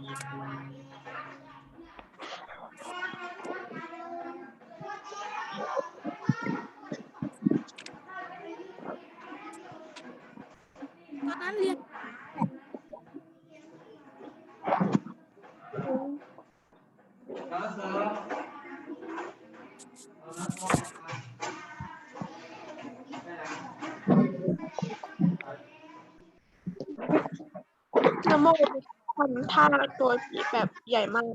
ตอน นั้นเรียนนโมทำท่าตัวผีแบบใหญ่มาก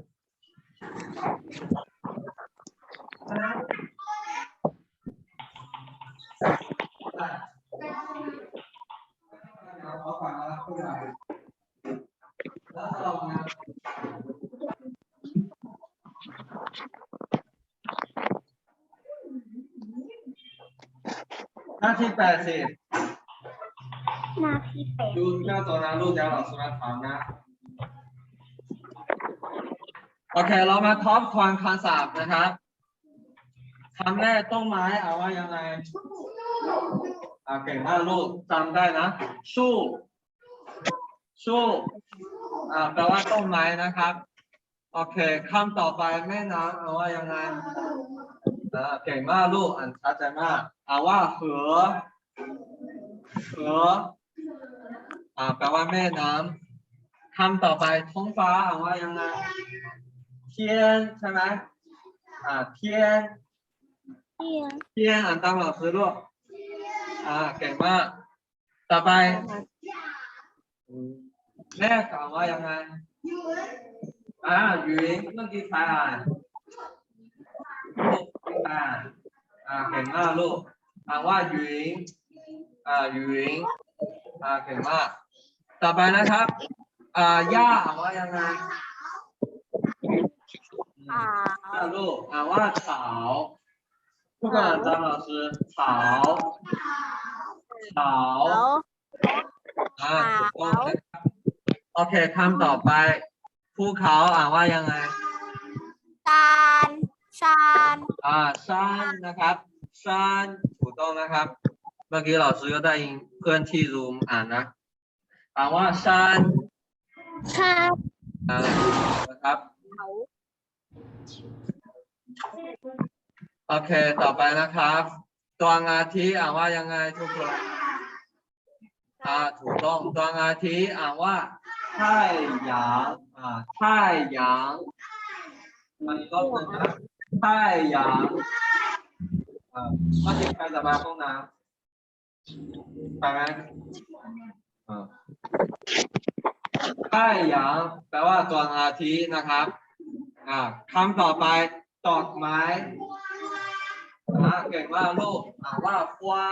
หน้าที่แปดสิบนาทีแปด ดูหน้าจอนะลูกเดี๋ยวเราสมาถามนะ โอเค เรามาทบทวนคำศัพท์นะครับคำแรกต้นไม้เอาว่ายังไงอ่าเก่งมากลูกจำได้นะชู่ชู่อ่าแปลว่าต้นไม้นะครับ โอเคคำต่อไปแม่น้ำเอาว่ายังไงเก่งมากลูกอ่านชัดเจมากเอาว่าเหอเหออ่าแปลว่าแม่น้ำคำต่อไปท้องฟ้าเอาว่ายังไง เทียนใช่ไหมอ่าเทียนเที่ยงเทียนอ่านตามหลักสือลูกอ่าเก่งมากต่อไปแม่อ่านว่ายังไงอ่าหยุนเมื่อกี้ใครอ่านลูกพี่อ่านอ่าเก่งมากลูกอ่านว่าหยุนอ่าหยุนอ่าเก่งมากต่อไปนะครับอ่าย่าอ่านว่ายังไง ขาวลูกอ่านว่าขาวผู้การจำเราคือขาวขาวอ่าถูกต้องนะครับโอเคคำต่อไปภูเขาอ่านว่ายังไงซานซานอ่าซานนะครับซานถูกต้องนะครับ เมื่อกี้เราซื้อก็ได้ยินเพื่อนที่รูมอ่านนะอ่านว่าซานซานนะครับ เขา โอเค ต่อไปนะครับ ตัวอาทิตย์อ่านว่ายังไงทุกคน อ่า ถูกต้องตัวอาทิตย์อ่านว่า太阳อ่า太阳มันก็คือนะ太阳อ่าเมื่อกี้ใครจะมาห้องน้ำไปไหมอ่า太阳แปลว่าตัวอาทิตย์นะครับ อ่าคำต่อไปดอกไม้อ่าเก่งมากลูกอ่านว่าฟ้า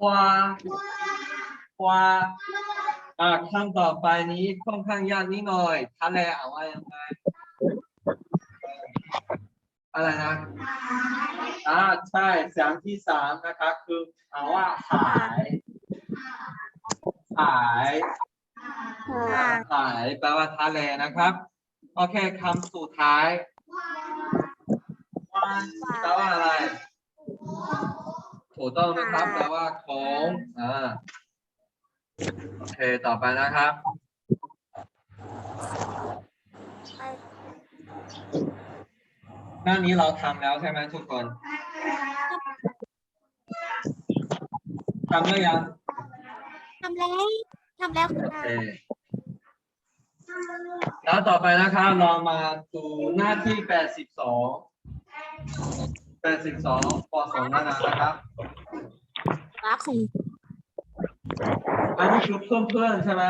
ฟ้าฟ้าอ่าคำต่อไปนี้ค่อนข้างยากนิดหน่อยทะเลอ่านว่ายังไงอะไรนะอ่าใช่เสียงที่สามนะครับคืออ่านว่าหายหายหายแปลว่าทะเลนะครับ โอเคคำสุดท้ายแปลว่าอะไร ถูกต้องนะครับแปลว่าของอ่าโอเค ต่อไปนะครับ หน้านี้เราทำแล้วใช่ไหมทุกคนทำหรือยังทำแล้วทำแล้วโอค่ะเค แล้วต่อไปนะครับเรามาดูหน้าที่ 82 82ป .2 นานานะครับรักของอันนี้คือเพื่อนเพื่อนๆใช่ไหม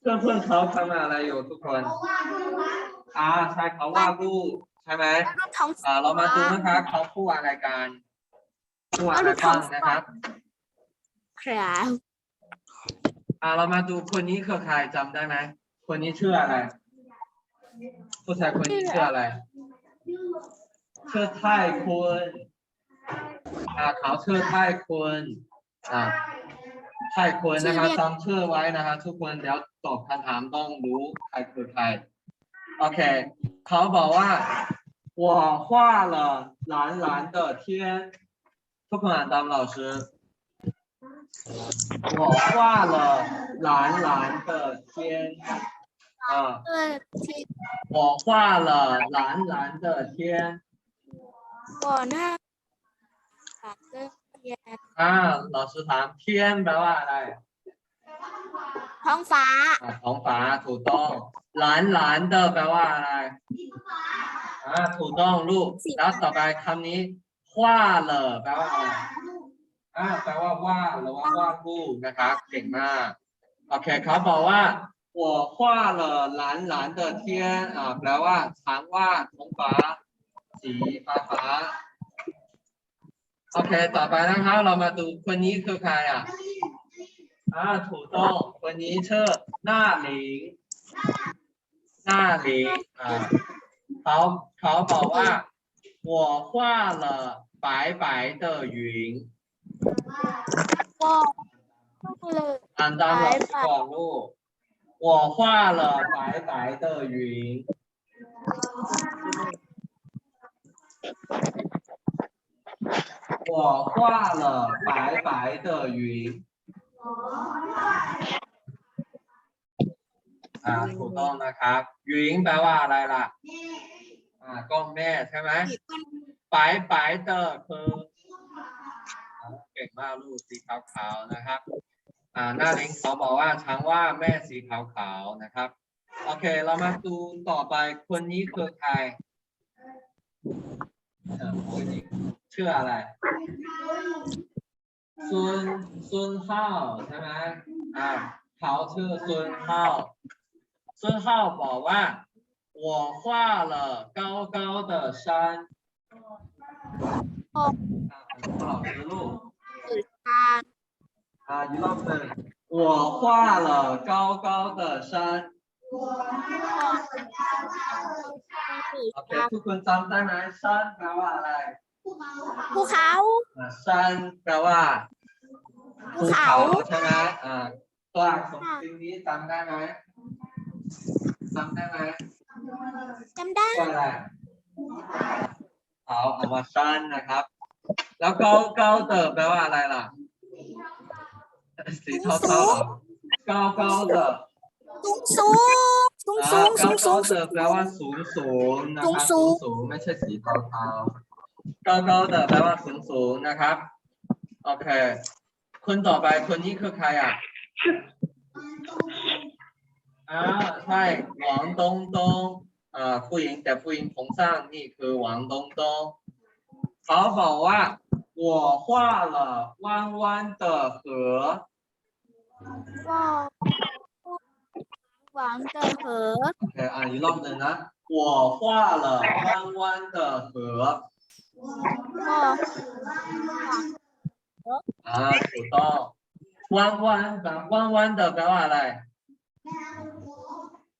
เพื่อนเพื่อนๆเขาทำอะไรอยู่ทุกคนอ่าใช่เขาวาดรูปใช่ไหมรูปท้องอ่าเรามาดูนะครับเขาพูดอะไรกันพูดอะไรบ้างนะครับครับอ่าเรามาดูคนนี้คือใครจำได้ไหม คนนี้ชื่ออะไร ผู้ชายคนนี้ชื่ออะไร ชื่อไทยคุณอ่าเขาชื่อไทยคุณอ่าไทยคุณนะครับจำชื่อไว้นะครับทุกคนเดี๋ยวตอบคำถามต้องรู้ใครคือใคร โอเค เขาบอกว่า我画了蓝蓝的天ทุกคนอ่านตาม老师我画了蓝蓝的天 อ่า เออที่ 我画了蓝蓝的天 ก่อนหน้าหลังเลิกเรียน อ่า老师ถาม天แปลว่าอะไร ท้องฟ้า อ่าท้องฟ้าถูกต้อง蓝蓝的แปลว่าอะไรอ่าถูกต้องลูก แล้วต่อไปคำนี้画了แปลว่าอะไรอ่าแปลว่าวาดหรือว่าวาดรูปนะครับ เก่งมาก โอเคเขาบอกว่า 我画了蓝蓝的天อ่าแปลว่าฉันวาดท้องฟ้า สีฟ้าฟ้าโอเค ต่อไปนะครับ เรามาดูคนนี้คือใครอ่ะ อ่าถูกต้องคนนี้ชื่อหน้าหลิง หน้าหลิงอ่าเขาเขาบอกว่า我画了白白的云 ก็ก็เลย อ่านตามหลักก่อนลูก 我画了白白的云我画了白白的云อ่าถูกต้องนะครับหญิงแปลว่าอะไรล่ะ อ่าก็แม่ใช่ไหม ปลายปลายเตอร์คืออ่าเก่งมากลูกสีขาวๆนะครับ อ่าหน้าลิงก์เขาบอกว่าช้างว่าแม่สีขาวๆนะครับ โอเค เรามาดูต่อไปคนนี้คือใครเออคนนี้ชื่ออะไรซุนซุนข้าวใช่ไหมอ่าเขาชื่อซุนข้าวซุนข้าวบอกว่า我画了高高的山 โอ้ อ่าขอบคุณลูก สื่อทาง 啊，一道分。我画了高高的山。 สื่อ โอเค ทาง ทุกคนจำได้ไหม山แปลว่าอะไร ภูเขา อ่า山แปลว่า ภูเขา ใช่ไหมอ่าตัวอักษรสิ่งนี้จำได้ไหมจำได้ไหม จำได้ ตัวอะไรเอาเอามา山นะครับ แล้ว高高的แปลว่าอะไรล่ะ สีเทาเก้าเก้าวเดอสูงสูงสูงสูงสูงสูงเดอแปลว่าสูงสูงนะครับสูงสูงไม่ใช่สีเทาเทาเก้าเก้าวเดอแปลว่าสูงสูงนะครับ โอเค คนต่อไปคนนี้คือใครอะอ่าใช่หวังตงตงอ่าผู้หญิงแต่ผู้หญิงผมสั้นนี่คือหวังตรงตรงเขาบอกว่า 我画了弯弯的河 ก็หวังเจอเหอ โอเคอ่านอีกรอบหนึ่งนะ我画了弯弯的河 ก็ อ่าถูกต้อง弯弯แบบ弯弯的แปลว่าอะไร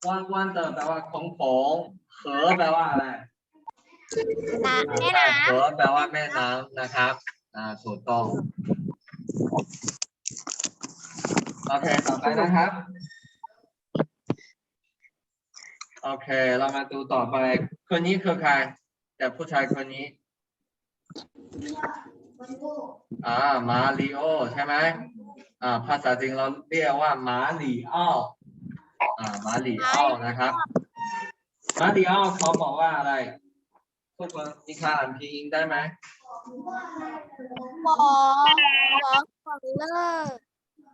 弯弯的แปลว่าโค้งโค้ง河แปลว่าอะไร น้ำแม่น้河แปลว่าแม่น้ำนะครับอ่าถูกต้องโอเคต่อไปนะครับโอเค เรามาดูต่อไป คนนี้คือใครแต่ผู้ชายคนนี้ อ่ามาริโอใช่ไหมอ่า ภาษาจริงเราเรียกว่ามาริโออ่ามาริโอนะครับมาริโอเขาบอกว่าอะไร Phúc đi xa làm gì đây mà? Bỏ bỏ phần lơ.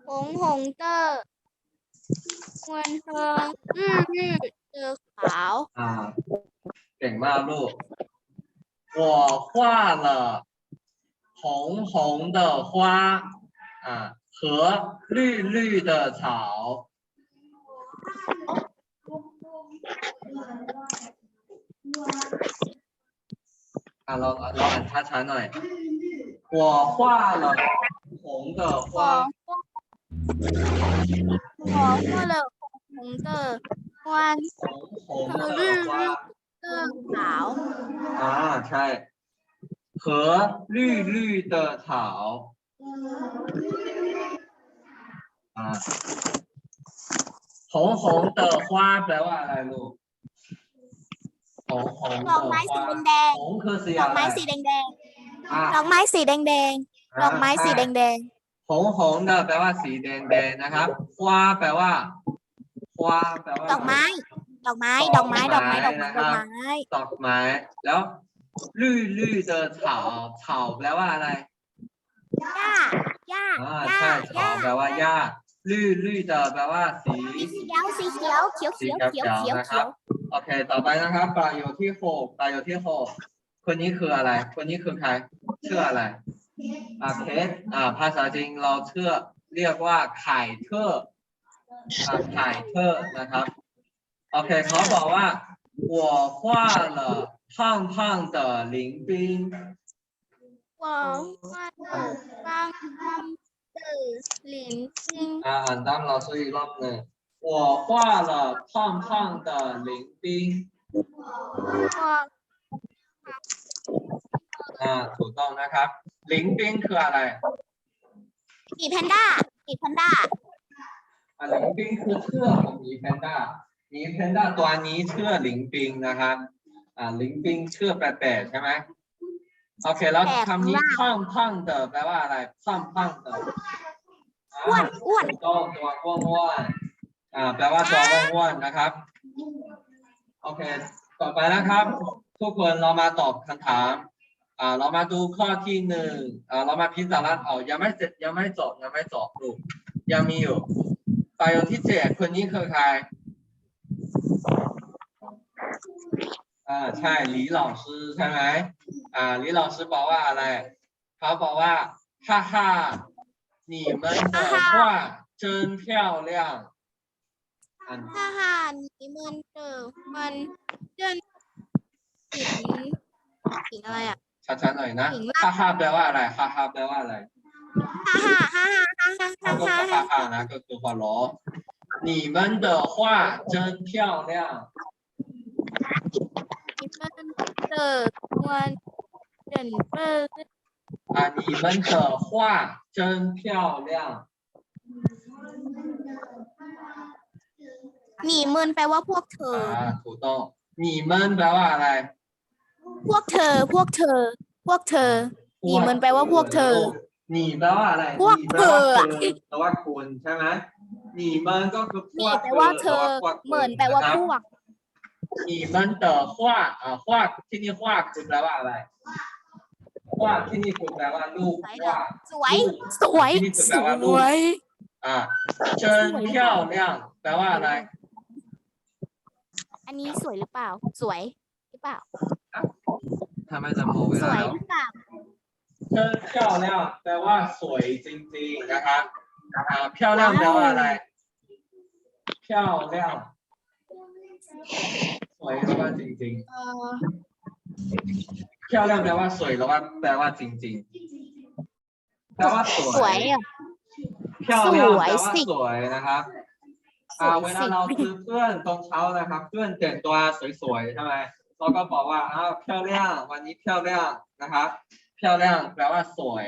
Hùng hùng tơ. Nguyên hương. Ừ, ừ được khảo à cảnh bao lô 我画了红红的花啊和绿绿的草。อ่าเราเราอ่านช้าๆหน่อย我画了红的 หวั 花 งหวังว่าเลยหงหงเตอร์วัน 红红的花 เตอร์ขาว 啊，ใช่和绿绿的草啊，红红的花แปลว่าอะไรลูก ดอกไม้สีแดงของดอกไม้สีแดงแดงดอกไม้สีแดงแดงดอกไม้สีแดงแดงหงหงนี่แปลว่าสีแดงแดงนะครับ ควาแปลว่า ควาแปลว่า ดอกไม้ ดอกไม้ ดอกไม้ ดอกไม้ ดอกไม้ ดอกไม้แล้วลื่ลื่เอเถาเแปลว่าอะไร หญ้า หญ้า อ่าใช่เาแปลว่าหญ้า ลื่ลื่เจอแปลว่าสี สีเขียว สีเขียว เขียว สี เขียว เขี เขี ย ยว ว ๆ เขียว นะครับ โอเค ต่อไปนะครับประโยคที่หกประโยคที่หกคนนี้คืออะไร คนนี้คือใครชื่ออะไรอ่าเคสอ่า ภาษาจริงเราเชื่อเรียกว่าไข่เทอร์อ่าไข่เทอร์นะครับ โอเคเขาบอกว่า我画了胖胖的林冰我画的 了อ่าอ่านตามเราซื้ออีกรอบหนึ่ง我画了胖胖的林冰我 อ่า ถูกต้องนะครับลิงปิ้งคืออะไร หมีแพนด้าหมีแพนด้า อ่าลิงปิ้งคือเชือกของหมีแพนด้าหมีแพนด้าตัวนี้เชื่อลิงปิ้งนะครับ อ่า ลิงปิ้งเชื่อแปลกๆใช่ไหมโอเค แล้วคำนี้胖胖的แปลว่าอะไร胖胖的 อ้ วนอ้วน ต้องตัวอ้วนอ้วนอ่าแปลว่าตัวอ้วนอ้วนนะครับ โอเค ต่อไปนะครับ ทุกคนเรามาตอบคำถามอ่าเรามาดูข้อที่หนึ่งอ่าเรามาพิจารณาเอายังไม่เสร็จยังไม่จบยังไม่จบลูกยังมีอยู่ประโยคที่เจ็ดคนนี้คือใครอ่าใช่หลีเหล่าซื้อใช่ไหมอ่าหลีเหล่าซื้อบอกว่าอะไรเขาบอกว่าฮ่าฮ่า 你们的画真漂亮อัน ถ้าหานี้มันเจอมันเดินสิงสิงอะไรอ่ะ ชัดๆหน่อยนะ ถึงว่า ฮ่าฮ่าแปลว่าอะไรฮ่าฮ่าแปลว่าอะไร ฮ่าฮ่าฮ่าฮ่าฮ่าฮ่า ถ้า ฮ่า ก็ ฮ่า ฮ่าฮ่านะก็คือหัวเราะ你们的画真漂亮你们的วันเดินเปิด 啊你们的画真漂亮 หนีมึนแปลว่าพวกเธอ อ่าถูกต้อง你们แปลว่าอะไร พวกเธอ พวกเธอ พวกเธอ หนีมันแปลว่าพวกเธอ หนีแปลว่าอะไร พวก หนีแปลว่า เธอ แปลว่าคุณใช่ไหมหนีมันก็คือพ หนี วก แปลว่าเธอ พวก เหมือนแปลว่า นะครับ พวก 你们的画อ่า画ที่นี่画คือแปลว่าอะไร ว่าที่นี่ปุ่แปลว่าลูกว่าสวยสวยสวยอ่าเชิญเที่ยวเนี่ยแปลว่าอะไร อันนี้สวยหรือเปล่า สวยหรือเปล่าทำไมจำโมเวลาสวยหรือเปล่าเชิญเที่ยวเนี่ยแปลว่าสวยจริงๆนะคะอ่าเที่ยวเนี่ยแปลว่าอะไรเที่ยวเนี่ยสวยหรือว่าจริงๆ 漂亮แปลว่าสวยแล้วว่าแปลว่าจริงๆแปลว่าสวย สวยอ่ะ 漂亮แปลว่า สวยสิ สวยนะครับ ส อ่า วย เวลา สิ เราซื้อเพื่อนตอนเช้านะครับ เพื่อนแต่งตัวสวยๆใช่ไหมเราก็บอกว่าอ้าว漂亮วันนี้漂亮นะครับ漂亮แปลว่าสวย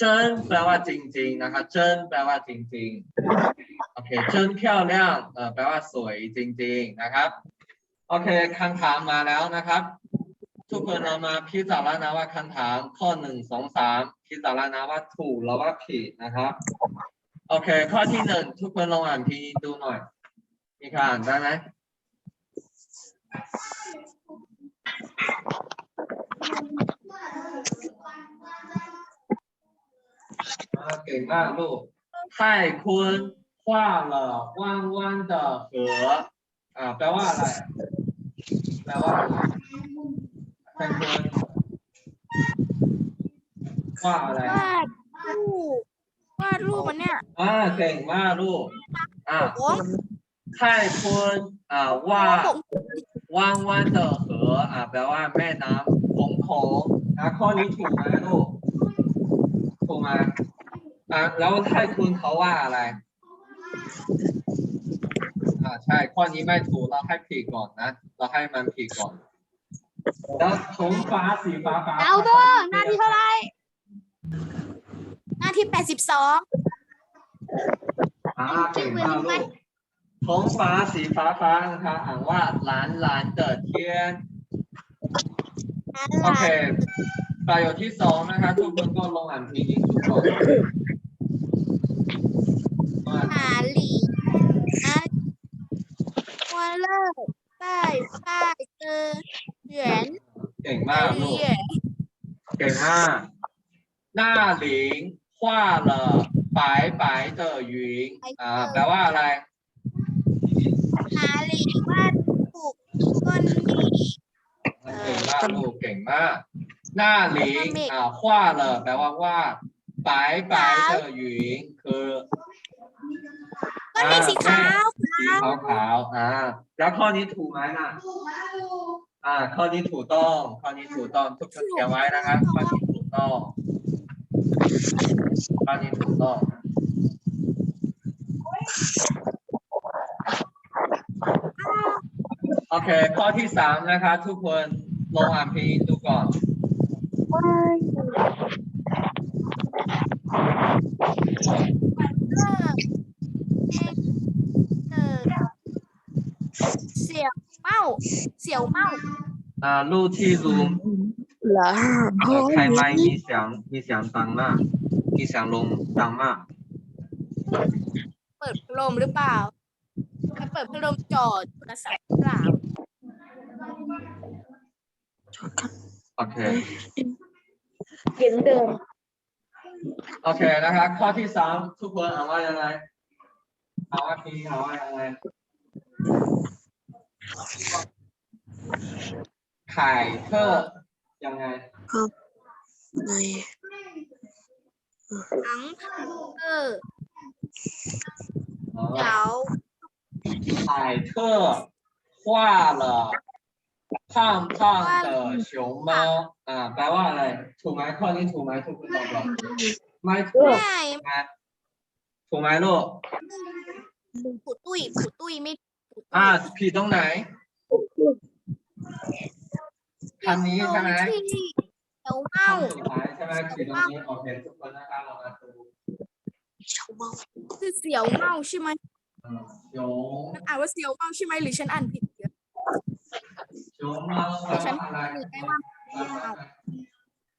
真แปลว่าจริงๆนะครับ真แปลว่าจริงๆโอเค真漂亮เอ่อแปลว่าสวยจริง ๆนะครับ โอเคคำถามมาแล้วนะครับ ทุกคนเรามาพิจารณาว่าคำถามข้อหนึ่งสองสามพิจารณาว่าถูกหรือว่าผิดนะครับ โอเค ข้อที่หนึ่งทุกคนลองอ่านพีดูหน่อย มีใครอ่านได้ไหมอ่าเก่งมากลูกไข่คุณ画了弯弯的河อ่าแปลว่าอะไร แปลว่าอะไร ไข่คุณว่าอะไร วาดรูปวาดรูปมันเนี่ย อ่าเก่งมากลูกอ่าโอ้ไข่คุณอ่าว่า ผมว่างว่างเดอเหออ่าแปลว่าแม่น้ำโขงโขงอะข้อนี้ถูกไหมลูกถูกไหมอะแล้วไข่คุณเขาว่าอะไร อ่าใช่ข้อนี้ไม่ถูกเราให้ผิดก่อนนะ เราให้มันผิดก่อน แล้วงฟ้าสีฟ้าฟ้าเอาเบอร์หน้าที่เท่าไรหน้าที่แปดสิบสองอ่าเก่งมากลูท้องฟ้าสีฟ้าฟ้านะคะอ่านว่าหลานหลานเกิดเทียน โอเค ประโยคที่สองนะคะทุกคนก็ลองอ่านทีนี้ทุกคนหาหลีนะวันเลิกป้ายป้ายเจอ เหรียญเก่งมากลูกเก่งมากหน้าหลิงขว้าเหลอปลเอหอแปลว่าอะไร หาหลีกว่าถูกต้นนี้เก่งมากลูกเก่งมาก หน้าหลิงอ่าขว้าเลอแปลว่าว่าดปลายปลายเตอหยิงคือก็นนี้สีขาว สีขาวขาวอ่า แล้วข้อนี้ถูกไหมนะถูกมากลูก อ่า ข้อนี้ถูกต้อง ข้อนี้ถูกต้อง ทุกคนเขียนไว้นะครับ ข้อนี้ถูกต้อง ข้อนี้ถูกต้องโอเค ข้อที่สามนะคะ ทุกคนลองอ่านเพลงดูก่อน เออเสี่ยวเมาเสี่ยวเมา อ่า录ที่ Zoom เหรอ เอ่อ开麦你想你想当嘛你想ลง当嘛 เปิดพัดลมหรือเปล่าถ้าเปิดพัดลมจอดโทรศัพท์หรือเปล่า โอเค เห็นเดิม โอเคนะครับ ข้อที่สามทุกคนอ่านว่ายังไงอ่านว่าพีอ่านว่ายังไง ไข่เทอร์ยังไง ใน ทั้งเออ อ๋อ เดี๋ยว 海特画了胖胖的熊猫อ่าแปลว่าอะไร ถูกไหมข้อนี้ถูกไหมทุกคนตอบก่อนไม่ถูก ง่าย ไหมถูกไหมลูก ผูตุ้ยผูตุ้ยไม่ผูตุ้ย อ่าผิดตรงไหน คำนี้ใช่ไหมชาวเมาใช่ไหมคือตรงนี้ออกเสียงทุกคนนะครับลองมาดูชาวเมาคือเสียวเมาใช่ไหมเสียวอ่านว่าเสียวเมาใช่ไหมหรือฉันอ่านผิดเยอะสียวเฉันผิดได้ว่า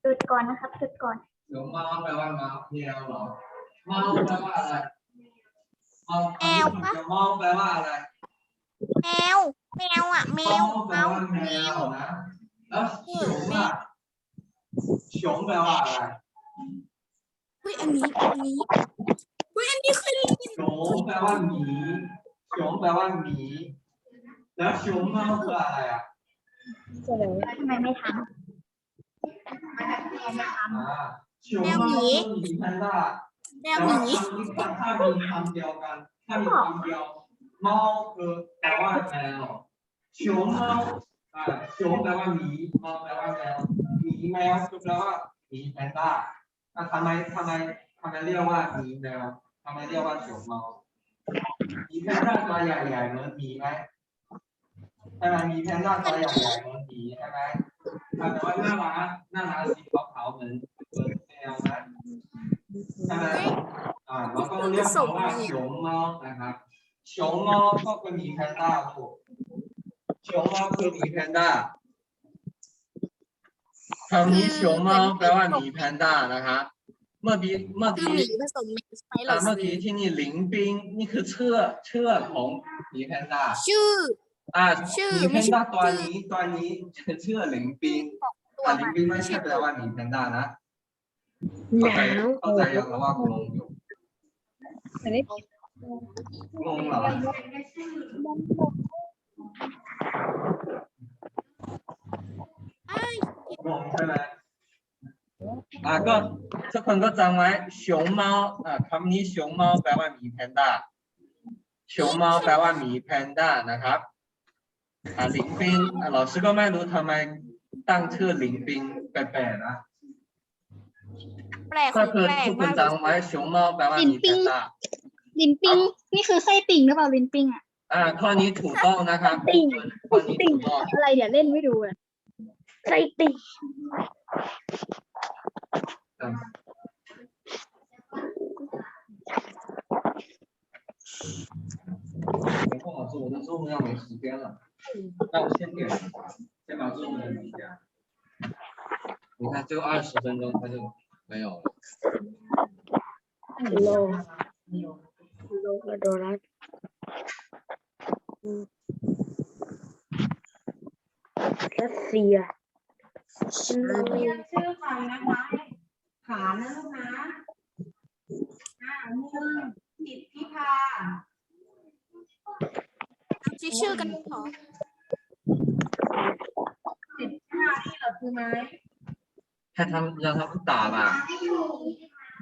หยุดก่อนนะครับหยุดก่อนเสียวเมาแปลว่าเมาเพียวหรอเมาแปลว่าอะไรเมาแมวปะเมาแปลว่าอะไรแมวแมวอะแมวเมาแมว แล้ว熊อ่ะ熊แปลว่าอะไร เฮ้ยอันนี้อันนี้เฮ้ยอันนี้เคยได้ยิน 熊แปลว่าหมี熊แปลว่าหมี แล้ว熊猫คืออะไรอ่ะ ทำไมไม่ท อ่า熊猫คือหมีแพนด้า แม แต่ วห ว่า มี คำนี้ถ้ามีคำเดียวกัน ถ้ามีคำเดียวเมาคือแปลว่าแมว熊猫 อ่โจ๊กแปลว่าหมีมอแปลว่าแมวหมีแมวโจ๊กแปลว่าหมีแพนด้าอะทำไมทำไมทำไมเรียกว่าหมีแมวทำไมเรียกว่าโจ๊กมอมีแพนด้าตัวใหญ่ใหญ่เหมือนหมีไหมใช่ไหมมีแพนด้าตัวใหญ่ใหญ่เหมือนหมีใช่ไหมแต่ว่าหน้าร้านหน้าร้าสีขาวเหมือนเหนแมวนะใช่ไหมอ่าล้วก็เรียกว่าโฉมมอนะครับโฉมมอก็เป็นหมีแพนด้าถูก 熊猫ยวเมาคือมีแพนด้าคำนี้เฉียวเมาแปลว่าหมีแพนด้านะคะ เมื่อกี้เมื่อกี้หมีเมสไปหรออ่าเมื่อกี้ที่นี่ลิงปิงนี่คือเชือกเชือกของหมีแพนด้า ชื่อ อ่าชื่อหมีแพไม่นใช่ด้าตัวตอนี้ตัวนี้เชื่อหลิงปิงแต่ลิงปิงไม่ใช่แปลว่าหมีแพนด้านะเข้าใจเข้าใจยังแล้วว่างงอยู่งงเหรอ ใช่ไหมอ่าก็ทุกคนก็จำไว้熊猫อ่าคำนี้熊猫แปลว่าหมีแพนด้า熊猫แปลว่าหมีแพนด้านะครับอ่าหลิงปิงอ่า老师ก็ไม่รู้ทำไมตั้งชื่อหลิงปิงแปลกๆนะ แปลกข ก็ อง คือ แปลก ทุกคน มาก จำไว้熊猫แปลว่าหมีแพนด้า ลินปิ้ง นี่คือไส้ติ่งหรือเปล่าลินปิ้งอะ อ่าข้อนี้ถูกต้องนะครับ ติ่ง ข้อนี้ถูกต้อง อะไรเดี๋ยวเล่นไม่ดูอะ ไส้ติ่ง 没空老师，我的 Zoom 要没时间了。那我先点，先把 Zoom 点一下。你看，就二十分钟，它就没有了。 โลโลกระโดด รัสเซียเรีชื่อก่อนนะคะขานะลูกนะอ่ามือจิตพิพาชื่อชื่อกันเหรอจิตพิพาที่เหรอคือไหมถ้าทำเราทำคำตอบอะ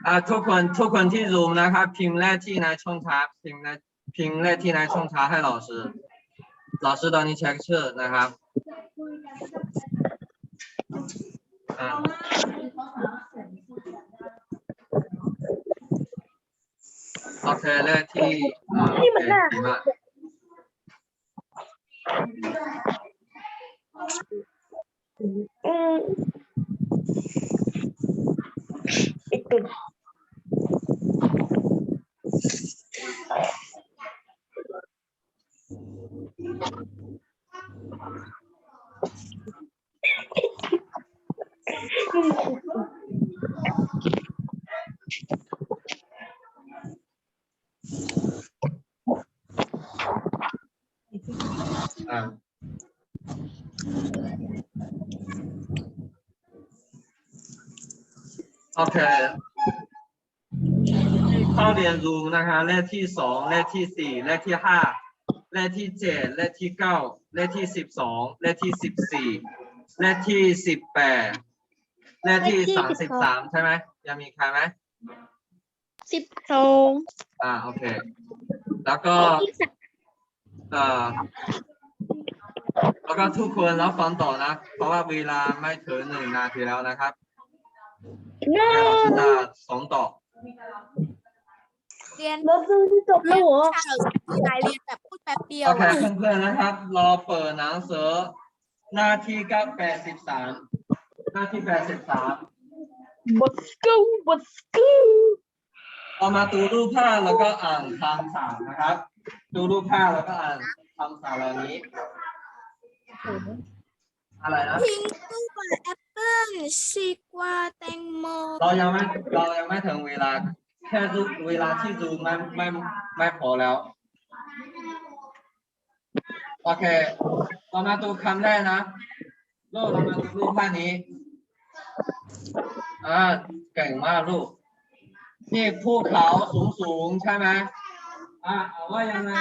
อ่าทุกคนทุกคนที่รูมนะครับ พิมพ์แรกที่นะช่องทัาพิมพ์แรก พิมพ์เลขที่ในช่องแชทให้老师老师ตอนนี้เช็คชื่อนะครับอ่าโอเคเลขที่อ่าโอเคดีมา โอเคที่เข้าเรียนรู้นะคะ เลขที่สองเลขที่สี่เลขที่ห้าเลขที่เจ็ดเลขที่เก้าเลขที่สิบสองเลขที่สิบสี่เลขที่สิบแปดเลขที่สามสิบสามใช่ไหมยังมีใครไหมสิบสองอ่าโอเค แล้วก็เอ่อแล้วก็ทุกคนรับฟังต่อนะ เพราะว่าเวลาไม่ถึงหนึ่งนาทีแล้วนะครับ เดี๋ยวเราจะสอนต่อเรียนรถซื้อที่จบแล้วเหรอชาวที่ไหนเรียนแบบพูดแป๊บเดียวโอเคอะเพื่อนๆนะครับ รอเปิดหนังสือหน้าที่ก็แปดสิบสามหน้าที่แปดสิบสามบัสกูบัสกูเอามาดูรูปภาพแล้วก็อ่านคำสั่งนะครับ ดูรูปภาพแล้วก็อ่านคำสั่งเหล่านี้ อะไรนะพิงกุ้งกับแอปเปิ้ลซีกวาแตงโมเรายังไม่เรายังไม่ถึงเวลา แค่ดูเวลาที่ดูไม่ไม่ไม่พอแล้ว โอเค เรามาดูคำแรกนะลูกเรามาดูรูปภาพนี้ อ่าเก่งมากลูก นี่ภูเขาสูงสูงๆใช่ไหมอ่าเอาว่ายังไง